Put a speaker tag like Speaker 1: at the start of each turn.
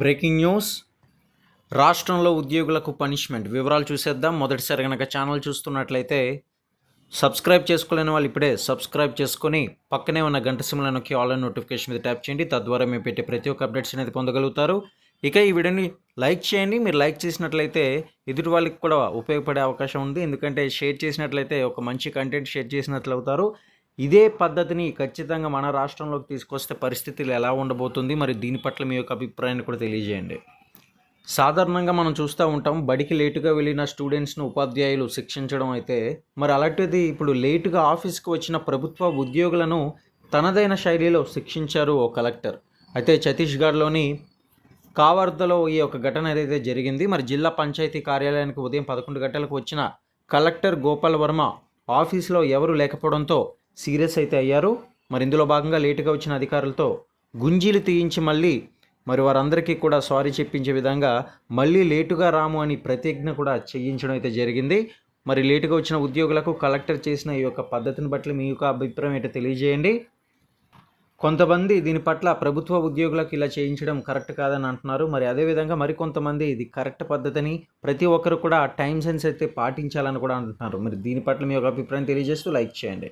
Speaker 1: Breaking news. రాష్ట్రంలో ఉద్యోగులకు punishment. వివరాలు చూసేద్దాం. మొదటిసారి కనుక ఛానల్ చూస్తున్నట్లయితే సబ్స్క్రైబ్ చేసుకోలేని వాళ్ళు ఇప్పుడే సబ్స్క్రైబ్ చేసుకొని పక్కనే ఉన్న గంట సిమ్ల నొక్కి ఆన్లైన్ నోటిఫికేషన్ మీద ట్యాప్ చేయండి. తద్వారా మేము పెట్టే ప్రతి ఒక్క అప్డేట్స్ అనేది పొందగలుగుతారు. ఇక ఈ వీడియోని లైక్ చేయండి. మీరు లైక్ చేసినట్లయితే ఎదుటి వాళ్ళకి కూడా ఉపయోగపడే అవకాశం ఉంది. ఎందుకంటే షేర్ చేసినట్లయితే ఒక మంచి కంటెంట్ షేర్ చేసినట్లు అవుతారు. ఇదే పద్ధతిని ఖచ్చితంగా మన రాష్ట్రంలోకి తీసుకొస్తే పరిస్థితులు ఎలా ఉండబోతుంది? మరి దీని పట్ల మీ యొక్క అభిప్రాయాన్ని కూడా తెలియజేయండి. సాధారణంగా మనం చూస్తూ ఉంటాం బడికి లేటుగా వెళ్ళిన స్టూడెంట్స్ను ఉపాధ్యాయులు శిక్షించడం అయితే మరి అలాంటిది ఇప్పుడు లేటుగా ఆఫీస్కి వచ్చిన ప్రభుత్వ ఉద్యోగులను తనదైన శైలిలో శిక్షించారు ఓ కలెక్టర్. అయితే ఛత్తీస్గఢ్లోని కావర్ధలో ఈ యొక్క ఘటన ఏదైతే జరిగింది మరి జిల్లా పంచాయతీ కార్యాలయానికి ఉదయం పదకొండు గంటలకు వచ్చిన కలెక్టర్ గోపాల్ వర్మ ఆఫీస్లో ఎవరు లేకపోవడంతో సీరియస్ అయితే అయ్యారు. మరి ఇందులో భాగంగా లేటుగా వచ్చిన అధికారులతో గుంజీలు తీయించి మళ్ళీ మరి వారందరికీ కూడా సారీ చెప్పించే విధంగా మళ్ళీ లేటుగా రాము అని ప్రతిజ్ఞ కూడా చేయించడం అయితే జరిగింది. మరి లేటుగా వచ్చిన ఉద్యోగులకు కలెక్టర్ చేసిన ఈ యొక్క పద్ధతిని బట్టి మీ యొక్క అభిప్రాయం ఏంటో తెలియజేయండి. కొంతమంది దీని పట్ల ప్రభుత్వ ఉద్యోగులకు ఇలా చేయించడం కరెక్ట్ కాదని అంటున్నారు. మరి అదేవిధంగా మరికొంతమంది ఇది కరెక్ట్ పద్ధతిని ప్రతి ఒక్కరు కూడా టైం సెన్స్ అయితే పాటించాలని కూడా అంటున్నారు. మరి దీని పట్ల మీ యొక్క అభిప్రాయం తెలియజేస్తూ లైక్ చేయండి.